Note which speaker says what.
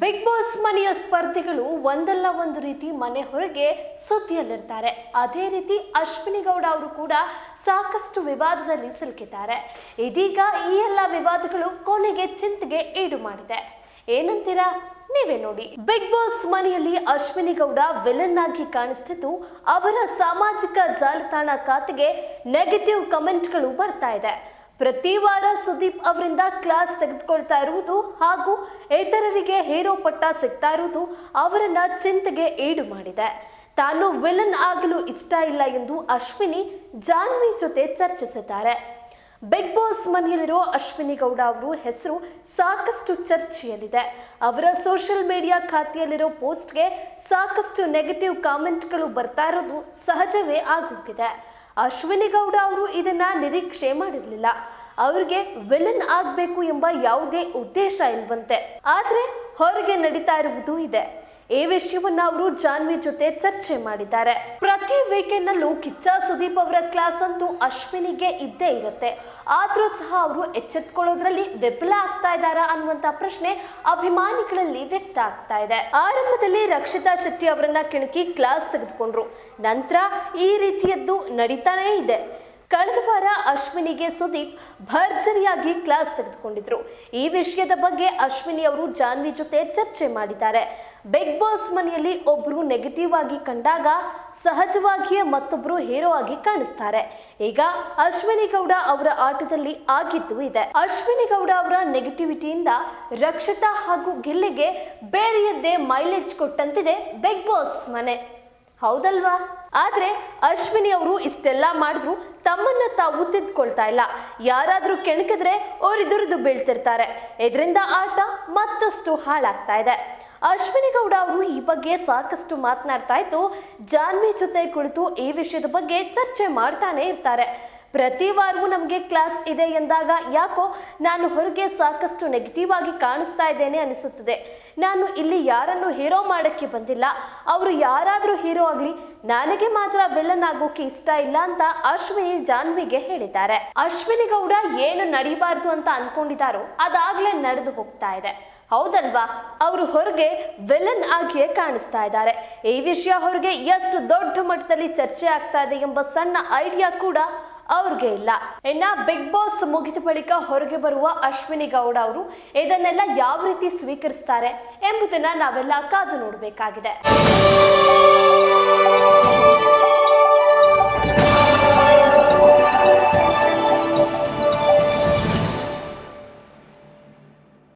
Speaker 1: Big boss ಮನೆಯ ಸ್ಪರ್ಧಿಗಳು ಒಂದಲ್ಲ ಒಂದು ರೀತಿ ಮನೆ ಹೊರಗೆ ಸುದ್ದಿಯಲ್ಲಿರ್ತಾರೆ ಅದೇ ರೀತಿ ಅಶ್ವಿನಿ ಗೌಡ ಅವರು ಕೂಡ ಸಾಕಷ್ಟು ವಿವಾದದಲ್ಲಿ ಸಿಲುಕಿದ್ದಾರೆ. ಇದೀಗ ಈ ಎಲ್ಲ ವಿವಾದಗಳು ಕೊನೆಗೆ ಚಿಂತೆಗೆ ಈಡು ಮಾಡಿದೆ. ಏನಂತೀರಾ? ನೀವೇ ನೋಡಿ. ಬಿಗ್ ಬಾಸ್ ಮನೆಯಲ್ಲಿ ಅಶ್ವಿನಿ ಗೌಡ ವಿಲನ್ ಆಗಿ ಕಾಣಿಸ್ತಿದ್ದು ಅವರ ಸಾಮಾಜಿಕ ಜಾಲತಾಣ ಖಾತೆಗೆ ನೆಗೆಟಿವ್ ಕಮೆಂಟ್ಗಳು ಬರ್ತಾ ಇದೆ. ಪ್ರತಿ ವಾರ ಸುದೀಪ್ ಅವರಿಂದ ಕ್ಲಾಸ್ ತೆಗೆದುಕೊಳ್ತಾ ಇರುವುದು ಹಾಗೂ ಇತರರಿಗೆ ಹೀರೋ ಪಟ್ಟ ಸಿಗ್ತಾ ಇರುವುದು ಅವರನ್ನ ಚಿಂತೆಗೆ ಈಡು ಮಾಡಿದೆ. ತಾನು ವಿಲನ್ ಆಗಲು ಇಷ್ಟ ಇಲ್ಲ ಎಂದು ಅಶ್ವಿನಿ ಜಾನ್ವಿ ಜೊತೆ ಚರ್ಚಿಸಿದ್ದಾರೆ. ಬಿಗ್ ಬಾಸ್ ಮನೆಯಲ್ಲಿರೋ ಅಶ್ವಿನಿ ಗೌಡ ಅವರು ಹೆಸರು ಸಾಕಷ್ಟು ಚರ್ಚೆಯಲ್ಲಿದೆ. ಅವರ ಸೋಷಿಯಲ್ ಮೀಡಿಯಾ ಖಾತೆಯಲ್ಲಿರೋ ಪೋಸ್ಟ್ಗೆ ಸಾಕಷ್ಟು ನೆಗೆಟಿವ್ ಕಾಮೆಂಟ್ಗಳು ಬರ್ತಾ ಇರೋದು ಸಹಜವೇ ಆಗೋಗಿದೆ. ಅಶ್ವಿನಿ ಗೌಡ ಅವರು ಇದನ್ನ ನಿರೀಕ್ಷೆ ಮಾಡಿರಲಿಲ್ಲ. ಅವ್ರಿಗೆ ವಿಲನ್ ಆಗಬೇಕು ಎಂಬ ಯಾವುದೇ ಉದ್ದೇಶ ಇಲ್ವಂತೆ. ಆದ್ರೆ ಹೊರಗೆ ನಡೀತಾ ಇರುವುದು ಇದೆ. ಈ ವಿಷಯವನ್ನ ಅವರು ಜಾನ್ವಿ ಜೊತೆ ಚರ್ಚೆ ಮಾಡಿದ್ದಾರೆ. ಪ್ರತಿ ವೀಕೆಂಡ್ ನಲ್ಲೂ ಕಿಚ್ಚ ಸುದೀಪ್ ಅವರ ಕ್ಲಾಸ್ ಅಂತೂ ಅಶ್ವಿನಿಗೆ ಇದ್ದೇ ಇರುತ್ತೆ. ಆದ್ರೂ ಸಹ ಅವರು ಎಚ್ಚೆತ್ಕೊಳ್ಳೋದ್ರಲ್ಲಿ ವಿಫಲ ಆಗ್ತಾ ಇದ್ದಾರಾ ಅನ್ನುವಂತ ಪ್ರಶ್ನೆ ಅಭಿಮಾನಿಗಳಲ್ಲಿ ವ್ಯಕ್ತ ಆಗ್ತಾ ಇದೆ. ಆರಂಭದಲ್ಲಿ ರಕ್ಷಿತಾ ಶೆಟ್ಟಿ ಅವರನ್ನ ಕೆಣಕಿ ಕ್ಲಾಸ್ ತೆಗೆದುಕೊಂಡ್ರು. ನಂತರ ಈ ರೀತಿಯದ್ದು ನಡೀತಾನೇ ಇದೆ. ಕಳೆದ ವಾರ ಅಶ್ವಿನಿಗೆ ಸುದೀಪ್ ಭರ್ಜರಿಯಾಗಿ ಕ್ಲಾಸ್ ತೆಗೆದುಕೊಂಡಿದ್ರು. ಈ ವಿಷಯದ ಬಗ್ಗೆ ಅಶ್ವಿನಿ ಅವರು ಜಾನ್ವಿ ಜೊತೆ ಚರ್ಚೆ ಮಾಡಿದ್ದಾರೆ. ಬಿಗ್ ಬಾಸ್ ಮನೆಯಲ್ಲಿ ಒಬ್ರು ನೆಗೆಟಿವ್ ಆಗಿ ಕಂಡಾಗ ಸಹಜವಾಗಿಯೇ ಮತ್ತೊಬ್ರು ಹೀರೋ ಆಗಿ ಕಾಣಿಸ್ತಾರೆ. ಈಗ ಅಶ್ವಿನಿ ಗೌಡ ಅವರ ಆಟದಲ್ಲಿ ಆಗಿದ್ದು ಇದೆ. ಅಶ್ವಿನಿ ಗೌಡ ಅವರ ನೆಗೆಟಿವಿಟಿಯಿಂದ ರಕ್ಷಿತಾ ಹಾಗೂ ಗಿಲ್ಲಿಗೆ ಬೇರೆಯದ್ದೇ ಮೈಲೇಜ್ ಕೊಟ್ಟಂತಿದೆ ಬಿಗ್ ಬಾಸ್ ಮನೆ. ಹೌದಲ್ವಾ? ಆದ್ರೆ ಅಶ್ವಿನಿ ಅವರು ಇಷ್ಟೆಲ್ಲ ಮಾಡಿದ್ರು ತಮ್ಮನ್ನ ತಾವು ತಿದ್ಕೊಳ್ತಾ ಇಲ್ಲ. ಯಾರಾದ್ರೂ ಕೆಣಕಿದ್ರೆ ಅವರಿದುರಿದು ಬೀಳ್ತಿರ್ತಾರೆ. ಇದರಿಂದ ಆಟ ಮತ್ತಷ್ಟು ಹಾಳಾಗ್ತಾ ಇದೆ. ಅಶ್ವಿನಿ ಗೌಡ ಅವರು ಈ ಬಗ್ಗೆ ಸಾಕಷ್ಟು ಮಾತನಾಡ್ತಾ ಇದ್ದು ಜಾನ್ವಿ ಜೊತೆ ಕುಳಿತು ಈ ವಿಷಯದ ಬಗ್ಗೆ ಚರ್ಚೆ ಮಾಡ್ತಾನೆ ಇರ್ತಾರೆ. ಪ್ರತಿ ವಾರವೂ ನಮಗೆ ಕ್ಲಾಸ್ ಇದೆ ಎಂದಾಗ ಯಾಕೋ ನಾನು ಹೊರಗೆ ಸಾಕಷ್ಟು ನೆಗೆಟಿವ್ ಆಗಿ ಕಾಣಿಸ್ತಾ ಇದ್ದೇನೆ ಅನಿಸುತ್ತದೆ. ನಾನು ಇಲ್ಲಿ ಯಾರನ್ನು ಹೀರೋ ಮಾಡೋಕ್ಕೆ ಬಂದಿಲ್ಲ. ಅವರು ಯಾರಾದರೂ ಹೀರೋ ಆಗಲಿ, ನನಗೆ ಮಾತ್ರ ವಿಲನ್ ಆಗೋಕೆ ಇಷ್ಟ ಇಲ್ಲ ಅಂತ ಅಶ್ವಿನಿ ಜಾನ್ವಿಗೆ ಹೇಳಿದ್ದಾರೆ. ಅಶ್ವಿನಿ ಗೌಡ ಏನು ನಡೀಬಾರ್ದು ಅಂತ ಅನ್ಕೊಂಡಿದ್ದಾರೋ, ಅದಾಗಲೇ ನಡೆದು ಹೋಗ್ತಾ ಇದೆ. ಹೌದಲ್ವಾ? ಅವರು ಹೊರಗೆ ವಿಲನ್ ಆಗಿಯೇ ಕಾಣಿಸ್ತಾ ಇದ್ದಾರೆ. ಈ ವಿಷಯ ಹೊರಗೆ ಎಷ್ಟು ದೊಡ್ಡ ಮಟ್ಟದಲ್ಲಿ ಚರ್ಚೆ ಆಗ್ತಾ ಇದೆ ಎಂಬ ಸಣ್ಣ ಐಡಿಯಾ ಕೂಡ ಅವ್ರಿಗೆ ಇಲ್ಲ. ಇನ್ನ ಬಿಗ್ ಬಾಸ್ ಮುಗಿದ ಬಳಿಕ ಹೊರಗೆ ಬರುವ ಅಶ್ವಿನಿ ಗೌಡ ಅವರು ಇದನ್ನೆಲ್ಲ ಯಾವ ರೀತಿ ಸ್ವೀಕರಿಸ್ತಾರೆ ಎಂಬುದನ್ನ ನಾವೆಲ್ಲ ಕಾದು ನೋಡಬೇಕಾಗಿದೆ.